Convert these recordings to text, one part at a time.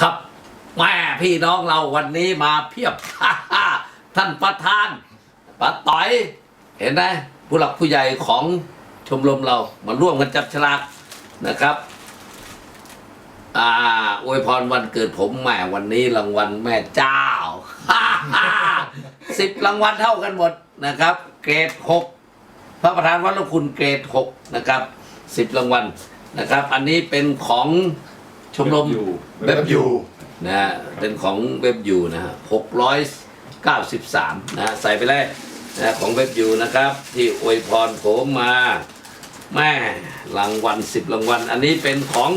ครับแม่พี่น้องเราวันนี้มาเพียบ ท่านประธานป้าต่อย เห็นไหมผู้หลักผู้ใหญ่ของชมรมเรามาร่วมกันจับฉลากนะครับอ่าอวยพรวันเกิดผมแม่วันนี้รางวัลแม่เจ้าสิบรางวัลเท่ากันหมดนะครับ เกรดหกพระประธานวัดลคุณเกรดหกนะครับสิบรางวัลนะครับ อันนี้เป็นของ ชมรมเว็บอยู่นะฮะเป็นของเว็บยูนะฮะหกร้อยเก้าสิบสามนะฮะใส่ไปเลยนะของเว็บยูนะครับ ที่อวยพรผมมาแม่รางวัลสิบรางวัล อันนี้เป็นของ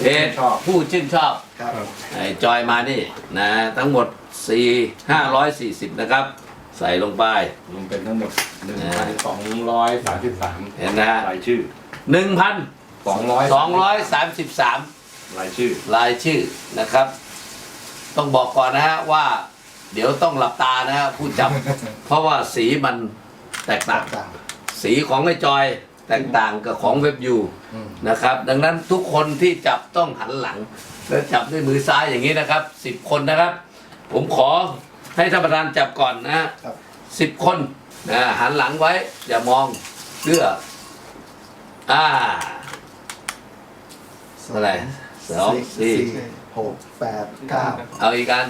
เพจผู้ชื่นชอบครับไอ้จอยมานี่นะทั้งหมด4 540นะครับ ใส่ลงไปรวมเป็นทั้งหมดหนึ่งพันสองร้อยสามสิบสามเห็นนะฮะรายชื่อ1,233สองร้อยรา ยชื่อ รายชื่อนะครับ ต้องบอกก่อนนะฮะว่า เดี๋ยวต้องหลับตานะฮะผู้จับ เพราะว่าสีมันแตกต่าง ต่าง สีของไอ้จอยแตกต่างกับของเว็บยูอืม นะครับ ดังนั้นทุกคนที่จับต้องหันหลัง แล้วจับด้วยมือซ้ายอย่างนี้นะครับสิบคนนะครับ ผมขอให้ท่านประธานจับก่อนนะฮะ ครับ สิบคนนะหันหลังไว้ อย่ามองเลืออ่าเท่าไหร่ สองสี่หกแปดเก้าเอาอีกอัน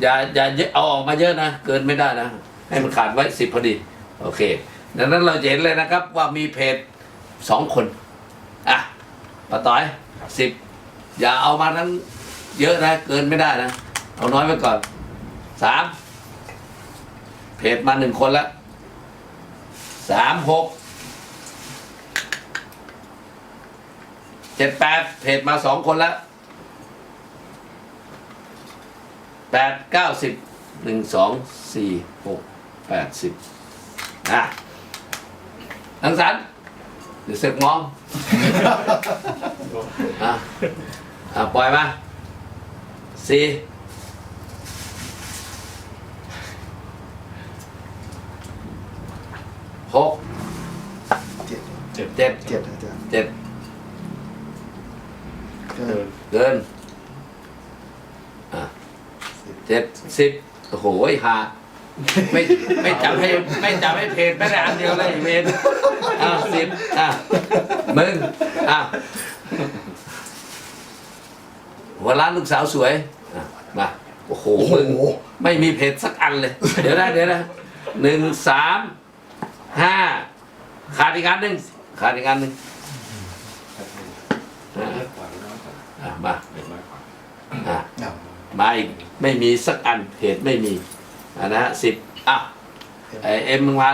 อย่าอย่าเยอะเอาออกมาเยอะนะ เกินไม่ได้นะ ให้มันขาดไว้สิบพอดี โอเค ดังนั้นเราจะเห็นเลยนะครับว่ามีเพจสองคน อะป้าต้อยสิบอย่าเอามาทั้งเยอะนะ เกินไม่ได้นะ เอาน้อยไว้ก่อนสามเพจมาหนึ่งคนละสามหก เจ็ดแปดเพจมาสองคนละแปดเก้าสิบหนึ่งสองสี่หกแปดสิบนะทังสันเดี๋ยวเสกมองอะอะปล่อยมาสี่หกเจ็ดเจ็ดเจ็ดอาจารย์ เจ็ด เกินเกินอะเจ็ดสิบโอ้โหหาไม่ไม่จับให้ไม่จับให้เพจไม่ได้อันเดียวเลยเวนอะสิบอะมึงอะหัวร้านลูกสาวสวยอะมาโอ้โหโอ้โหมึงไม่มีเพจสักอันเลย เดี๋ยวนะเดี๋ยวนะหนึ่งสามห้าขาดอีกอันหนึ่งขาดอีกอันหนึ่งอะ อะมาอะเอามาอีกไม่มีสักอันเพจไม่มีอันนะฮะสิบอะไอเอ็มมึงมา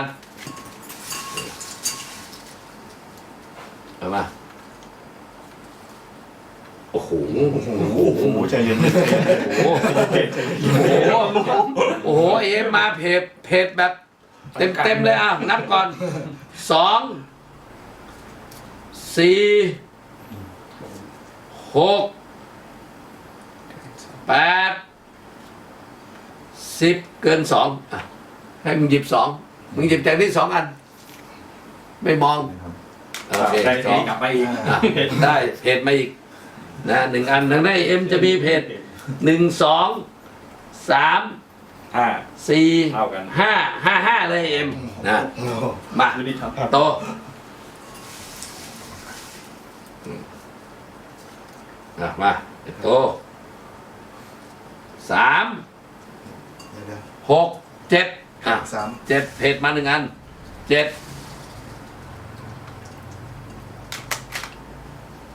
เอามาโอ้โหโอ้โหโอ้โหใจเย็นโอ้โหโอ้โหโอ้โหเอ็มมาเพจเพจแบบ เต็มเต็มๆเลยอะนับก่อนสองสี่หก แปดสิบเกินสองอะให้มึงหยิบสองมึงหยิบจากที่สองอัน ไม่มองโอเคได้สองกลับไปอีกอะได้เพจมาอีกนะหนึ่งอันทางได้เอ็มจะมีเพจหนึ่งสองสามห้า สี่เท่ากัน ห้าห้าห้าเลยเอ็มนะโอ้โหมาดูดิครับโตอะมาโต สามเดี๋ยวเดี๋ยวหกเจ็ดอะสามเจ็ดเพจมาหนึ่งอันเจ็ด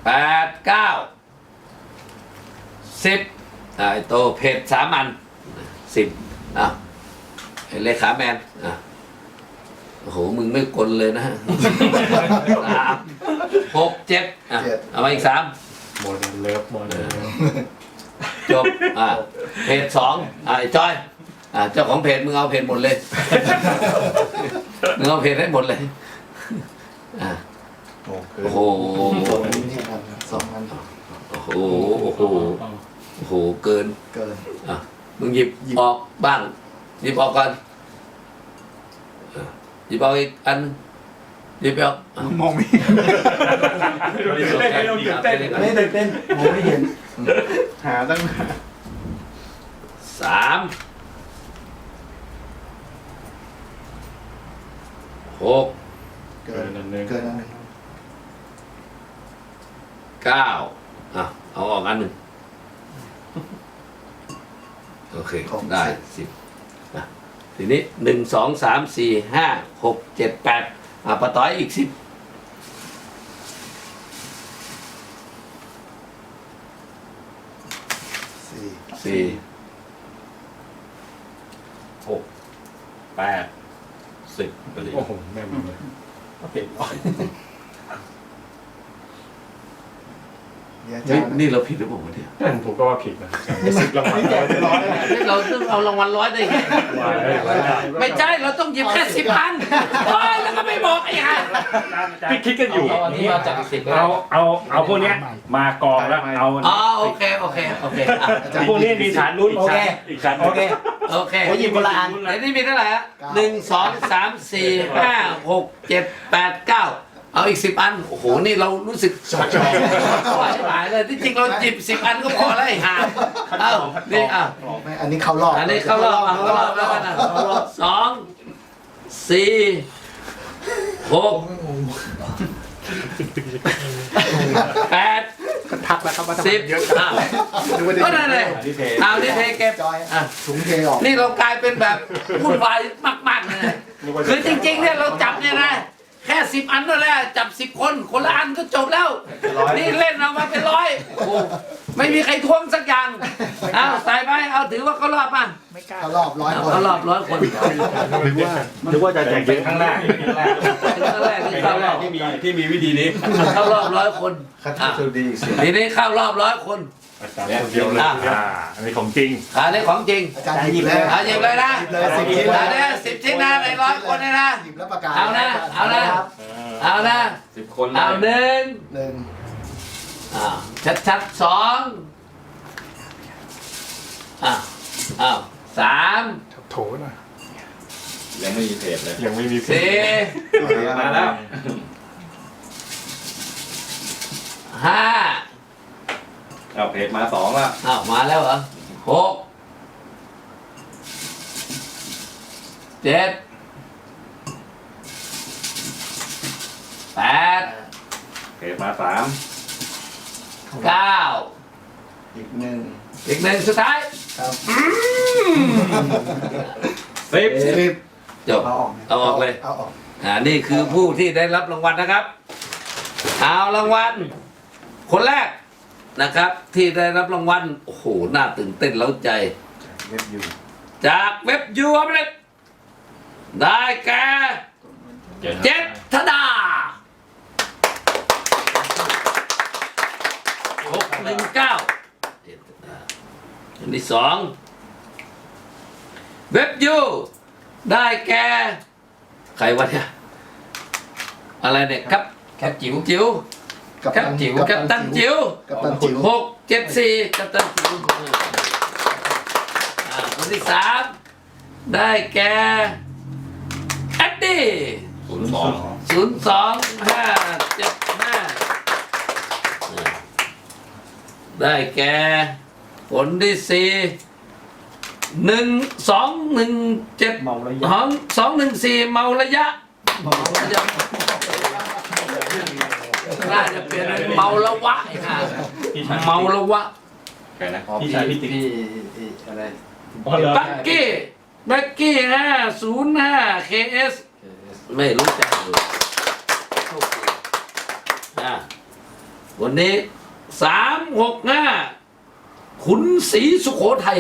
แปดเก้าสิบอะไอ้โตเพจสามอันสิบอะไอ้เลขาแมนอะโอ้โหมึงไม่กลเลยนะสามหกเจ็ดอะเอามาอีกสามโมเดลเลิฟโมเดล จบอ่าเพจสองอ่าไอ้จ้อยอ่าเจ้าของเพจมึงเอาเพจหมดเลย มึงเอาเพจให้หมดเลยอ่าโอ้โหโอ้โหสองอันนี่อันนะสองอันโอ้โห โอ้โห โอ้โห เกิน เกิน อะ มึงหยิบหยิบ ออกบ้าง หยิบออกก่อนอะหยิบออกอีกอัน หยิบออกอะมองไม่ไม่ต้องตื่นเต้นไม่ตื่นเต้นมองไม่เห็น หาตั้งนานสามหกเกิเกินนอันหนึงเกินอันหนึ่งเก้าอะ เอาออกอันหนึ่งโอเค ได้สิบอะทีนี้หนึ่งสองสามสี่ห้าหกเจ็ดแปดอะปะต้อยอีกสิบ สี่สี่หกแปดสิบพอดีโอ้โหแม่นเลยโอเคร้อยเดี๋ยวนี่จานนี่เราผิดหรือเปล่าวะเนี่ยผมก็ว่าผิดนะสิบรางวัลร้อยร้อยเลยนี่เราต้องเอารางวัลร้อยได้ไงว่าได้ว่าได้ไม่ใช่ เราต้องหยิบแค่สิบพันโอ้ยแล้วก็ไม่บอกไอ้ ห่าพี่คิดกันอยู่เอาอันนี้มาจากสิบเอาเอาเอาพวกเนี้ยมากองแล้วเอาอ๋อโอเคโอเคโอเคอะพวกนี้มีฐานนู้นอีกชั้นอีกชั้นโอเคโอเคโอ้ยหยิบคนละอันไหนนี่มีเท่าไหร่อะหนึ่งสองสามสี่ห้าหกเจ็ดแปดเก้าเอาอีกสิบอัน โอ้โห นี่เรารู้สึกชอบหลายเลย ที่จริงเราจิบสิบอันก็พอแล้วไอ้ห่าเอ้านี่อะไม่อันนี้เข้ารอบ อันนี้เข้ารอบอะเข้ารอบแล้วกันนะสองสี่ หกแปดทักแล้วครับว่าทำไมสิบเยอะอะดูว่าก็นั่นเลยที่เพจเอานี่เทเก็บจอยอะ ถุงเทออกนี่เรากลายเป็นแบบวุ่นวายมากๆเลยนะคือจริงๆเนี่ยเราจับเนี่ยนะแค่สิบอันนั่นแหละจับสิบคน คนละอันก็จบแล้ว นี่เล่นเอามาเป็นร้อยโอ้โห ไม่มีใครทวงสักอย่างเอาใส่ไปเอาถือว่าเขารอบป่ะไม่กล้าเข้ารอบร้อยเอาคนเขารอบร้อยคนหรือว่านึกว่าจะแจกเยอะข้างหน้าข้างหน้าเป็นครั้งแรกที่เข้ารอบที่มีที่มีวิธีนี้เข้ารอบร้อยคนคัดอะสุดดีสิทีนี้เข้ารอบร้อยคนอาจารย์คนเดียวเลยอ่าอันนี้ของจริงอันนี้ของจริงอาจารย์หยิบเลยเอาหยิบเลยนะหยิบเลยสิบชิ้นอันนี้สิบชิ้นนะในร้อยคนเนี่ยนะหยิบแล้วประกาศเอานะเอานะเอานะสิบคนเอาหนึ่งหนึ่ง อ่าชัดชัดๆสองอ่าอ้าวสามโถหน่อยยังไม่มีเพจเลยยังไม่มีเพจสี่มาแล้วห้าเอาเพจมาสองแล้วอ้าวมาแล้วเหรอหกเจ็ดแปดเพจมาสาม เก้าอีกหนึ่งอีกหนึ่งสุดท้ายครับสิบสิบจบเอาออกเอาออกเลยเอาออกอ่านี่คือผู้ที่ได้รับรางวัลนะครับ เอารางวัลคนแรกนะครับ ที่ได้รับรางวัลโอ้โหน่าตื่นเต้นเล้าใจเว็บอยู่จากเว็บยูอัพเลตได้แก่เจ็ดธดา หกหนึ่งเก้าอันที่สองเว็บยูได้แก่ใครวะเนี่ยอะไรเนี่ยครับแคปจิ๋วจิ๋วกับแคปจิ๋วแคปตันจิ๋วกับตันจิ๋วหกเจ็ดสี่แคปตันจิ๋วอ่าคนที่สามได้แก่แอดดี้ ศูนย์สองศูนย์สองห้าเจ็ดห้า ได้แก่ผลที่สี่หนึ่งสองหนึ่งเจ็ดเมาระยะ สองสองหนึ่งสี่เมาระยะเมาระยะน่าจะเปลี่ยนเป็นเมาละวะไอ้ห่าเมาละวะใครนะพี่ชายพี่ติ๊กอะไรบักกี้บักกี้ห้าศูนย์ห้าเคเอสไม่รู้จักเลยโชคดีอะวันนี้ สามหกห้าขุนศรีสุโขทัย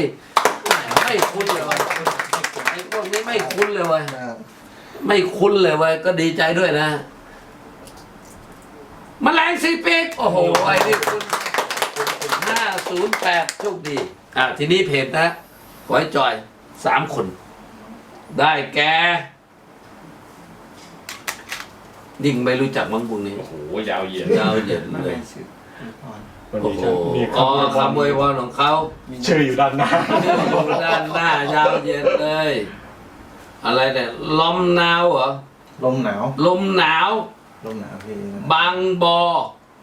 ไม่คุ้นเลยว่ะไอ้พวกนี้ไม่คุ้นเลยเว้ยอ่าไม่คุ้นเลยเว้ยก็ดีใจด้วยนะมแมลงสีปีกโอ้โหไอ้นี่คุณห้าศูนย์แปดโชคดี อะ ทีนี้เพจนะขอให้จอยสามคน ได้แกยิ่งไม่รู้จักมั้งพวกนี้โอ้โหยาวเหยียดยาวเหยียดเลย วันโอ้นี้โหจะมีอ๋อคำอวยพรของเขาชื่ออยู่ด้านหน้าอยู่ด้านหน้ายาวเหยียดเลย อะไรเนี่ยลมหนาวเหรอ ลมหนาวลมหนาว ลมหนาวพี่บางบอ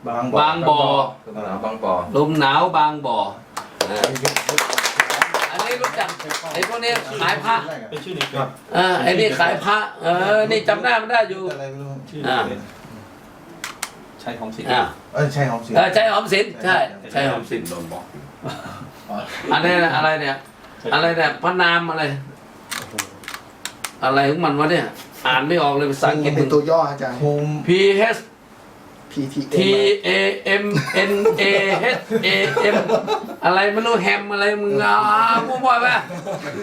บางบางบ่อสนามบางบ่อลมหนาวบางบ่ออ่าอันนี้รู้จักไอ้พวกนี้ขายพระเป็นชื่อในเฟซเออไอ้นี่ขายพระเออนี่จำหน้ามันได้อยู่ อะไรไม่รู้ ชื่อในเฟซ ใช้ของสิงอ่าเออใช่ของสิงเออใช้หอมสินใช่ใช้หอมสินโดนบอกอันนี้นะอะไรเนี่ย อะไรเนี่ยพระนามอะไร อะไรของมันวะเนี่ย อ่านไม่ออกเลยภาษาอังกฤษเป็นตัวย่ออาจารย์โฮม P H P T T A M N A H A M อะไรไม่รู้แฮมอะไรมึงอะมั่วๆไป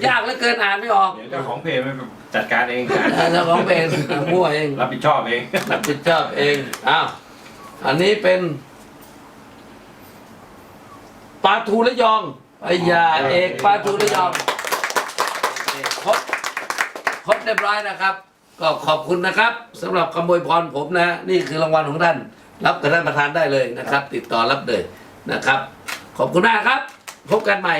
ยากเหลือเกินอ่านไม่ออกเดี๋ยวเจ้าของเพจไม่จัดการเองการเออเจ้าของเพลงมั่วเองรับผิดชอบเอง รับผิดชอบเองอ้าว อันนี้เป็นปลาทูระยองไอ้ยาเอกปลาทูระยองครบครบเรียบร้อยนะครับ ก็ขอบคุณนะครับสำหรับคำบวยพรผมนะ นี่คือรางวัลของท่าน รับกับท่านประธานได้เลยนะครับ ติดต่อรับเลยนะครับ ขอบคุณมากครับ พบกันใหม่